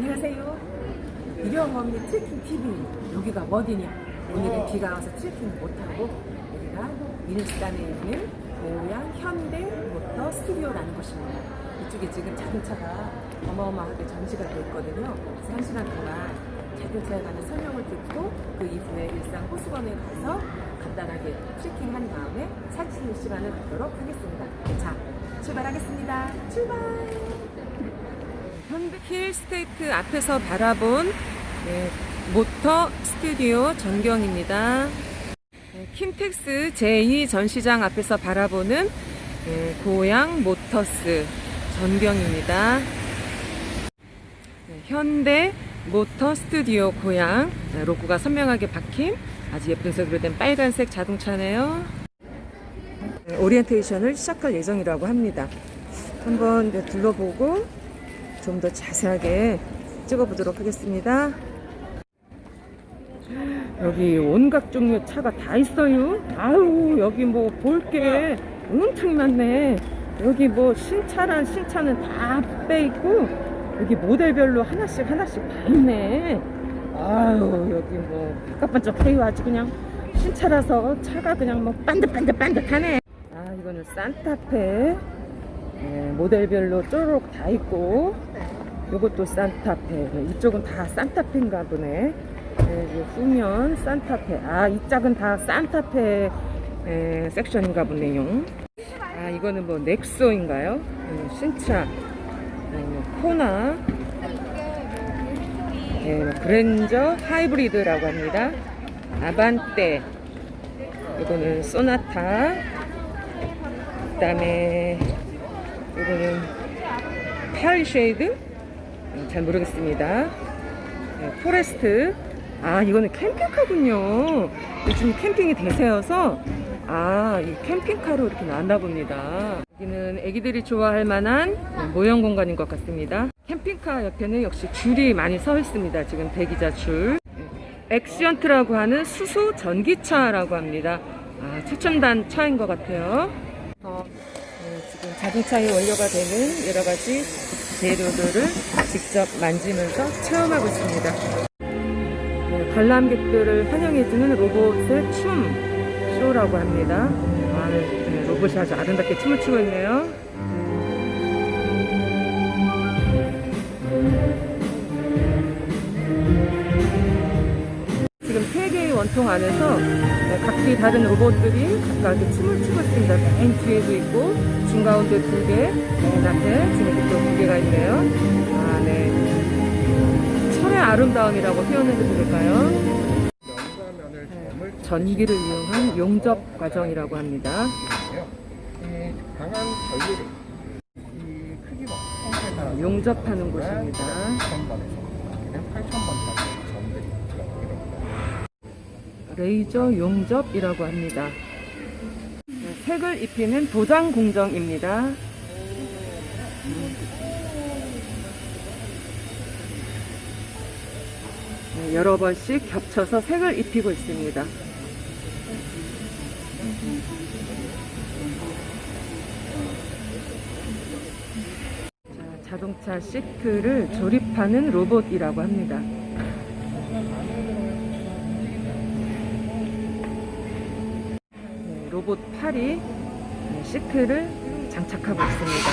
안녕하세요. 일용업리 트레킹 TV. 여기가 어디냐? 오늘은 비가 와서 트레킹 못하고 여기가 일산에 있는 고양 현대 모터 스튜디오라는 곳입니다. 이쪽에 지금 자동차가 어마어마하게 전시가 되어 있거든요. 그래서 한 시간 동안 자동차에 관한 설명을 듣고 그 이후에 일산 호수원에 가서 간단하게 트레킹한 다음에 사진 시간을 갖도록 하겠습니다. 자, 출발하겠습니다. 출발! 힐스테이트 앞에서 바라본 네, 모터 스튜디오 전경입니다. 네, 킨텍스 제2 전시장 앞에서 바라보는 네, 고양 모터스 전경입니다. 네, 현대 모터 스튜디오 고양 네, 로고가 선명하게 박힌 아주 예쁜 색으로 된 빨간색 자동차네요. 네, 오리엔테이션을 시작할 예정이라고 합니다. 한번 이제 둘러보고 좀 더 자세하게 찍어보도록 하겠습니다. 여기 온갖 종류의 차가 다 있어요. 아유, 여기 뭐 볼 게 엄청 많네. 여기 뭐 신차란 신차는 다 빼 있고, 여기 모델별로 하나씩 하나씩 다 있네. 아유, 여기 뭐 반짝반짝해요. 아주 그냥 신차라서 차가 그냥 뭐 반듯반듯반듯하네. 아, 이거는 산타페. 네, 모델별로 쪼르륵 다 있고 요것도 산타페. 네, 이쪽은 다 산타페인가 보네. 네, 후면 산타페. 아 이 짝은 다 산타페 에, 섹션인가 보네요. 아 이거는 뭐 넥소인가요? 네, 신차. 네, 뭐 코나. 네, 뭐 그랜저 하이브리드라고 합니다. 아반떼. 이거는 소나타. 그 다음에 이거는 페알 쉐이드 음, 잘 모르겠습니다. 네, 포레스트 아 이거는 캠핑카군요. 요즘 캠핑이 대세여서 아 이 캠핑카로 이렇게 나왔나 봅니다. 여기는 애기들이 좋아할 만한 모형 공간인 것 같습니다. 캠핑카 옆에는 역시 줄이 많이 서 있습니다. 지금 대기자 줄. 네, 엑시언트라고 하는 수소 전기차라고 합니다. 아 최첨단 차인 것 같아요. 어, 자동차의 원료가 되는 여러 가지 재료들을 직접 만지면서 체험하고 있습니다. 네, 관람객들을 환영해주는 로봇의 춤 쇼라고 합니다. 아, 네, 로봇이 아주 아름답게 춤을 추고 있네요. 원통 안에서 네, 각기 다른 로봇들이 각각 춤을 추고 있습니다. 맨 뒤에도 있고 중가운데 두 개, 맨 앞에 지금 이렇게 또두 개가 있네요. 아, 네. 철의 아름다움이라고 표현해도 될까요? 점을 전기를 이용한 용접 과정이라고 합니다. 이 강한 전류를 평소에 용접하는 곳입니다. 1000번에서 8,000번까지 점들이 들어가게 됩니다. 레이저 용접이라고 합니다. 네, 색을 입히는 도장 공정입니다. 네, 여러 번씩 겹쳐서 색을 입히고 있습니다. 자, 자동차 시트를 조립하는 로봇이라고 합니다. 팔이 네, 시트를 장착하고 있습니다.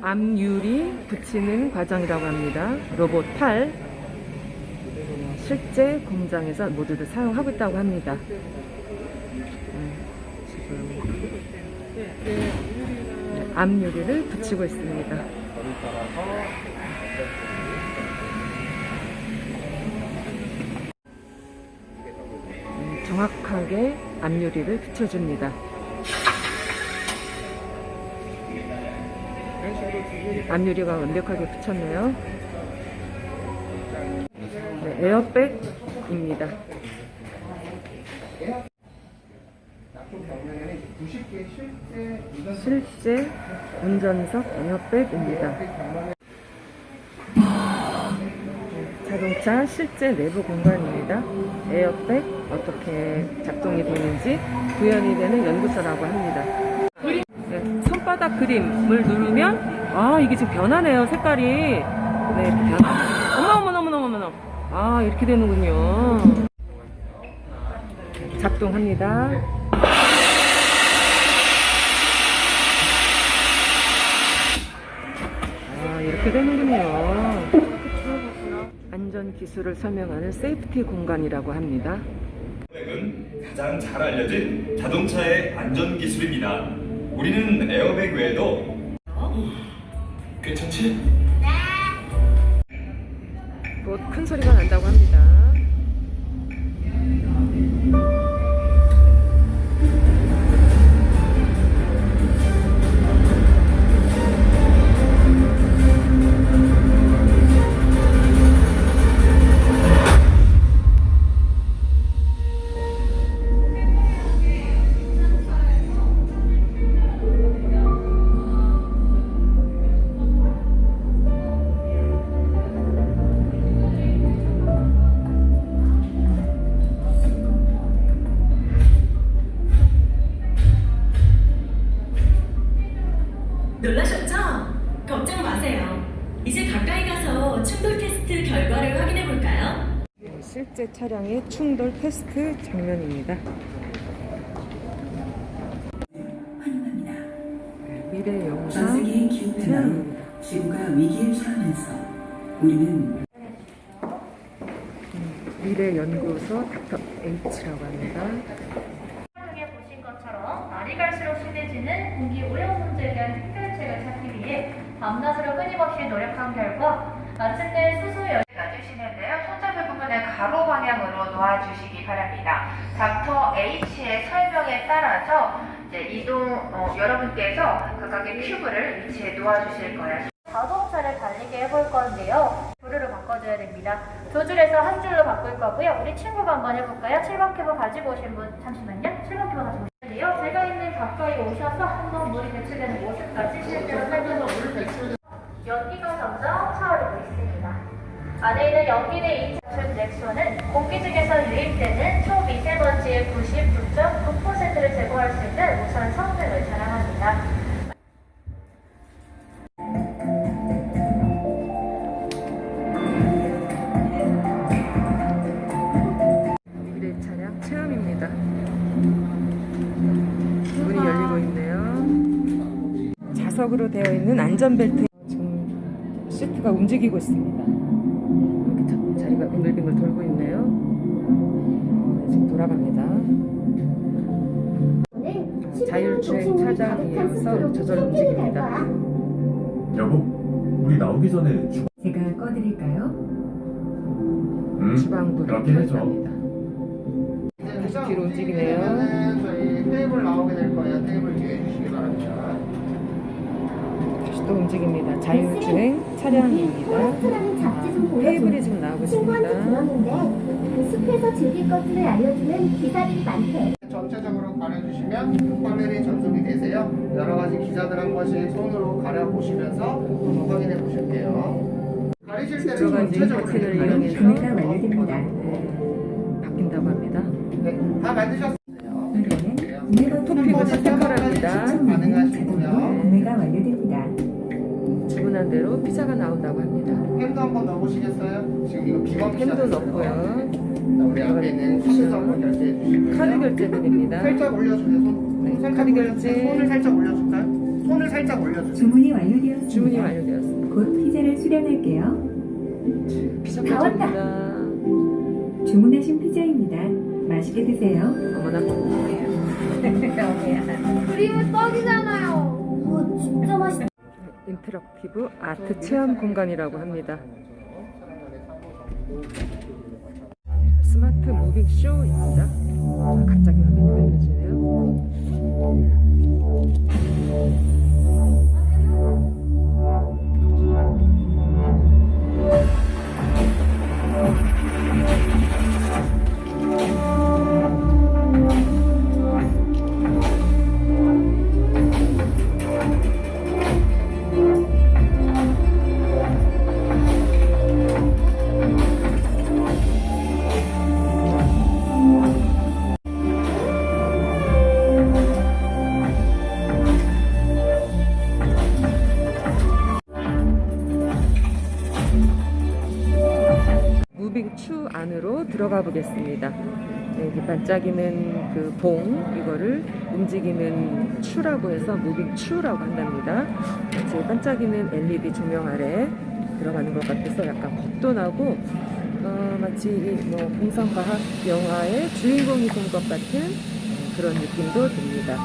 암유리 붙이는 과정이라고 합니다. 로봇 팔 네, 실제 공장에서 모두들 사용하고 있다고 합니다. 네, 지금 네, 암유리를 붙이고 있습니다. 음, 정확하게 앞유리를 붙여줍니다. 앞유리가 완벽하게 붙였네요. 네, 에어백입니다. 앞쪽 벽면에는 90개 실제 운전 실제 운전석 에어백입니다. 자동차 실제 내부 공간입니다. 에어백 어떻게 작동이 되는지 구현이 되는 연구소라고 합니다. 네, 손바닥 그림을 누르면 아 이게 지금 변하네요 색깔이 네, 다. 어머, 어머, 어머, 어머, 어머. 아, 이렇게 되는군요. 작동합니다. 아, 이렇게 되는군요. 안전 기술을 설명하는 세이프티 공간이라고 합니다. 에어백은 가장 잘 알려진 자동차의 안전 기술입니다. 우리는 에어백 외에도 괜찮지? 곧 큰 소리가 난다고 합니다. 네, 실제 차량의 충돌 테스트 장면입니다. 환영합니다. 미래 전 영상 세계의 기후변화로 지구가 위기에 처하면서 우리는 미래 연구소 닥터 H라고 합니다. 통해 보신 것처럼 날이 갈수록 심해지는 공기 오염 문제에 대한 해결책을 찾기 위해 밤낮으로 끊임없이 노력한 결과 마침내 수소 열 놔주시는데요. 손잡이 부분을 가로 놓아주시기 바랍니다. 닥터 H의 설명에 따라서 이제 이동 어, 여러분께서 각각의 큐브를 위치해 놓아주실 거예요. 자동차를 달리게 해볼 건데요. 줄을 바꿔줘야 됩니다. 두 줄에서 한 줄로 바꿀 거고요. 우리 친구가 한번 해볼까요? 7번 큐브 가지고 오신 분 잠시만요. 7번 큐브 가지고 오시는데요. 제가 있는 가까이 오셔서 한번 물이 배출되는 모습까지 실제로 살펴서 물을 배출 연기가 안에 있는 연기의 이차출 넥소는 공기 중에서 유입되는 초미세먼지의 99.9%를 제거할 수 있는 우선 성능을 자랑합니다. 있네요. 자석으로 되어 있는 안전벨트 지금 시트가 움직이고 있습니다. 빙글빙글 돌고 있네요. 어, 네, 지금 돌아갑니다. 자율주행 차량이어서 저절로 움직입니다. 여보, 우리 나오기 전에 주... 제가 꺼드릴까요? 응? 주방부로 그렇게 해줘. 다시 뒤로 움직이네요. 저희 테이블 나오게 될 거예요. 테이블 뒤에 주시기 바랍니다. 다시 또 움직입니다. 자율주행 차량입니다. 아, 테이블이 지금 나오고 있습니다. 그 숲에서 즐길 것들을 알려주는 기사들이 많대. 전체적으로 가려주시면 화면이 전송이 되세요. 여러 가지 기자들 한 번씩 손으로 가려보시면서 한번 확인해 보실게요. 가리실 때는 전체적으로 이용해서 구매가 완료됩니다. 네, 바뀐다고 합니다. 네, 다 만드셨어요. 이번엔 버튼을 토픽을 선택하랍니다. 가능하시고요. 구매가 완료됩니다. 주문한 대로 피자가 나온다고 합니다. 햄도 한번 넣어보시겠어요? 지금 이거 비건 피자 햄도. 넣고요. 자, 우리 앞에 있는 카드도 한번 결제해 주시고요. 카드 결제 드립니다. 살짝 올려주세요. 손. 네, 살짝 카드 올려주세요. 결제. 손을 살짝 올려줄까요? 손을 살짝 올려주세요. 주문이 완료되었습니다. 주문이 완료되었습니다. 곧 피자를 수령할게요. 피자 다 왔다. 주문하신 피자입니다. 맛있게 드세요. 어머나. 그림은 떡이잖아요. 인터랙티브 아트 체험 공간이라고 합니다. 스마트 무빙 쇼입니다. 아, 갑자기 화면이 밝혀지네요. 보겠습니다. 네, 이렇게 반짝이는 그 봉 이거를 움직이는 추라고 해서 무빙 추라고 한답니다. 마치 반짝이는 LED 조명 아래 들어가는 것 같아서 약간 겁도 나고 어, 마치 이뭐 공상과학 영화의 주인공이 된 것 같은 그런 느낌도 듭니다.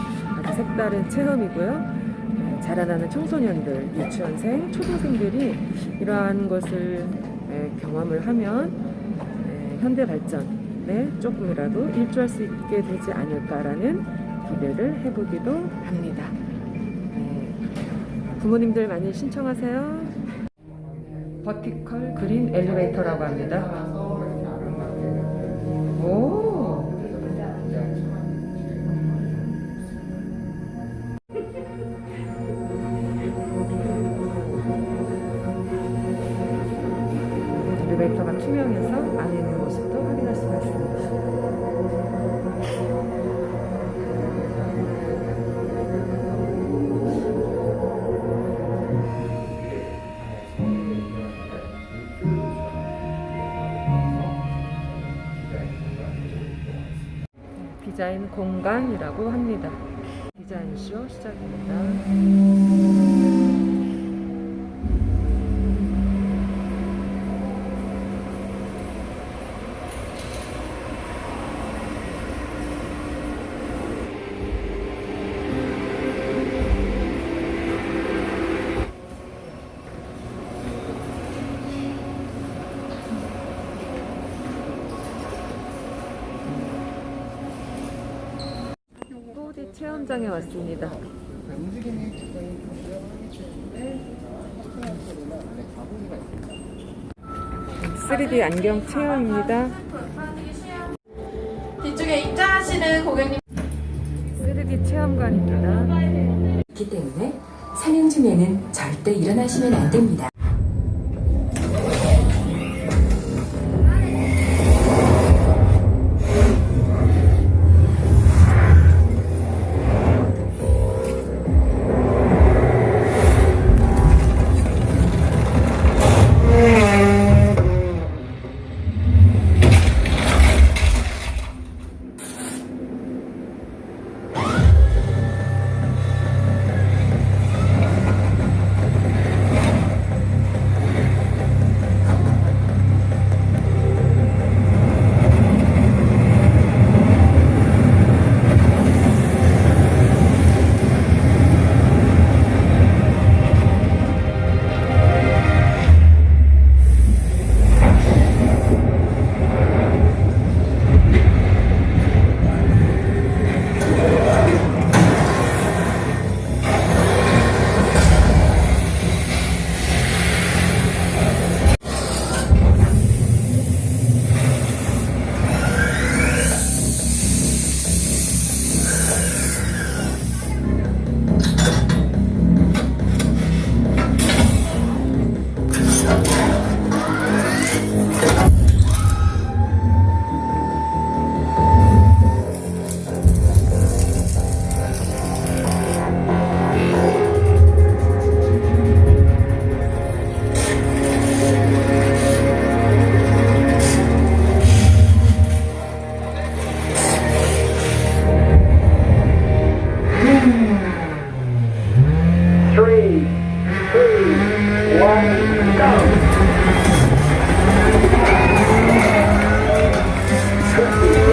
아주 색다른 체험이고요. 네, 자라나는 청소년들, 유치원생, 초등생들이 이러한 것을 에, 경험을 하면 에, 현대 발전에 조금이라도 일조할 수 있게 되지 않을까라는 기대를 해보기도 합니다. 네, 부모님들 많이 신청하세요. 버티컬 그린 엘리베이터라고 합니다. 엘리베이터가 투명해서 안에 있는 모습도 확인할 수가 있습니다. 디자인 공간이라고 합니다. 디자인쇼 시작입니다. 체험장에 왔습니다. 있습니다. 3D 안경 체험입니다. 뒤쪽에 입장하시는 고객님 3D 체험관입니다. 있기 때문에 사냥 중에는 절대 일어나시면 안 됩니다.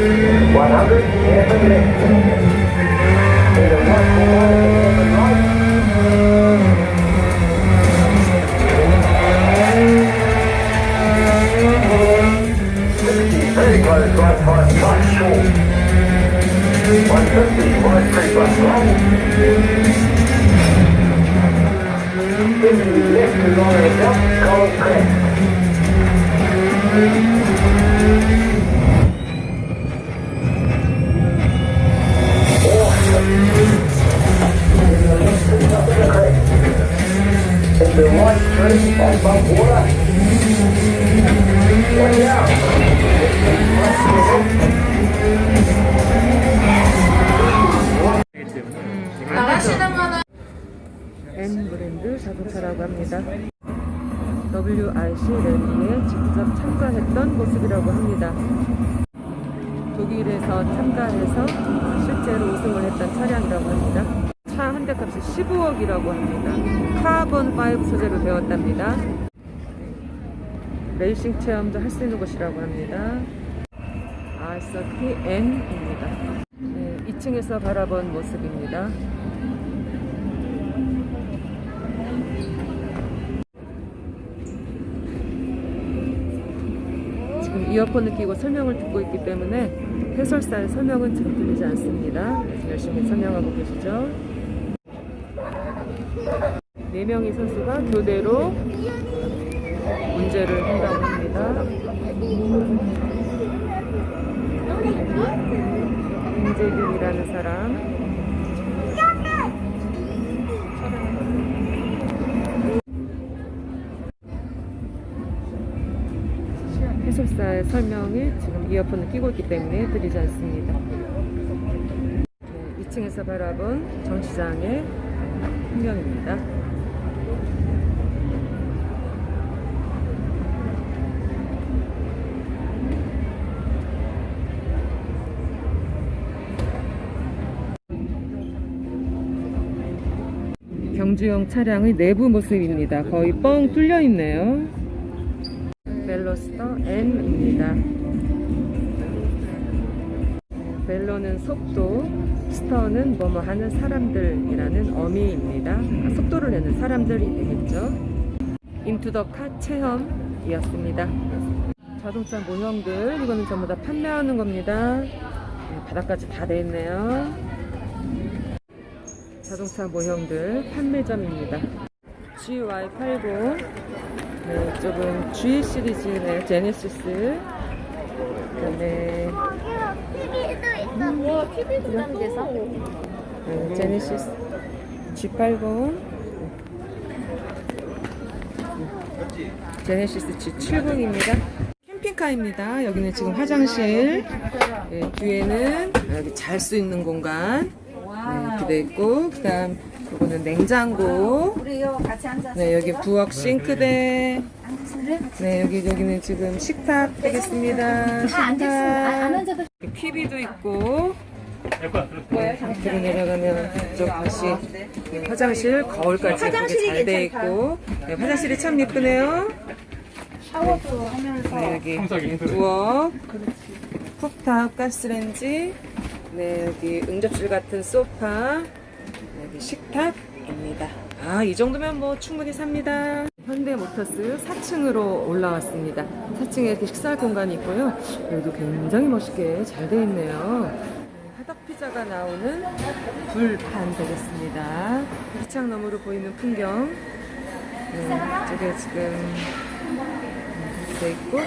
100 and the. 합니다. WRC 랠리에 직접 참가했던 모습이라고 합니다. 독일에서 참가해서 실제로 우승을 했던 차량이라고 합니다. 차 한 대 값이 15억이라고 합니다. 카본 5 소재로 되었답니다. 레이싱 체험도 할 수 있는 곳이라고 합니다. R30 N입니다. 네, 2층에서 바라본 모습입니다. 이어폰을 끼고 설명을 듣고 있기 때문에 해설사의 설명은 지금 들리지 않습니다. 열심히 설명하고 계시죠. 네 명의 선수가 교대로 문제를 한다고 합니다. 김재균이라는 사람. 설명을 지금 이어폰을 끼고 있기 때문에 드리지 않습니다. 네, 2층에서 바라본 전시장의 풍경입니다. 경주용 차량의 내부 모습입니다. 거의 뻥 뚫려 있네요. 벨로스터 N입니다. 벨로는 속도, 스터는 뭐뭐 하는 사람들이라는 어미입니다. 아, 속도를 내는 사람들이 되겠죠. 인투더카 체험이었습니다. 자동차 모형들, 이거는 전부 다 판매하는 겁니다. 네, 바닥까지 다 돼 있네요. 자동차 모형들 판매점입니다. GY80 네, 이쪽은 G 시리즈의 제네시스 그다음에 네, 제네시스 G80 제네시스 G70입니다. 캠핑카입니다. 여기는 지금 화장실. 네, 뒤에는 여기 잘 수 있는 공간. 네, 이렇게 돼 있고 그다음 이거는 냉장고. 네 여기 부엌 싱크대. 네. 여기 여기는 지금 식탁 되겠습니다. 식탁. TV도 있고. 밑으로 내려가면 이쪽 다시 네, 화장실 거울까지 예쁘게 잘 돼 있고. 네, 화장실이 참 예쁘네요. 네, 여기 부엌. 쿡탑 가스레인지. 네 여기 응접실 같은 소파 여기 식탁입니다. 아, 이 정도면 뭐 충분히 삽니다. 현대모터스 4층으로 올라왔습니다. 4층에 이렇게 식사 공간이 있고요. 여기도 굉장히 멋있게 잘 되어 있네요. 화덕 피자가 나오는 불판 되겠습니다. 기창 너머로 보이는 풍경. 네, 이쪽에 지금 되어 있고,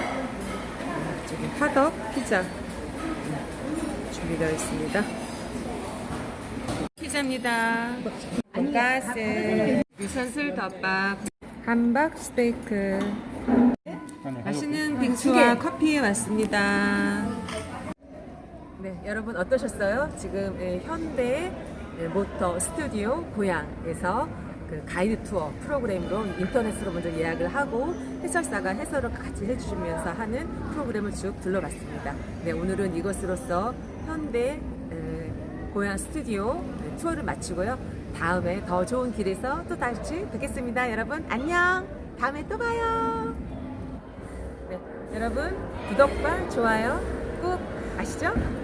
이쪽에 화덕 피자 음, 준비되어 있습니다. 피자입니다. 돈가스, 유산슬 덮밥, 함박 스테이크. 맛있는 빙수와 커피 왔습니다. 네, 여러분 어떠셨어요? 지금 예, 현대 예, 모터 스튜디오 고향에서 그 가이드 투어 프로그램으로 인터넷으로 먼저 예약을 하고 해설사가 해설을 같이 해주시면서 하는 프로그램을 쭉 둘러봤습니다. 네, 오늘은 이것으로서 현대 에, 고향 스튜디오 네, 투어를 마치고요. 다음에 더 좋은 길에서 또 다시 뵙겠습니다. 여러분 안녕. 다음에 또 봐요. 네, 여러분 구독과 좋아요 꼭 아시죠?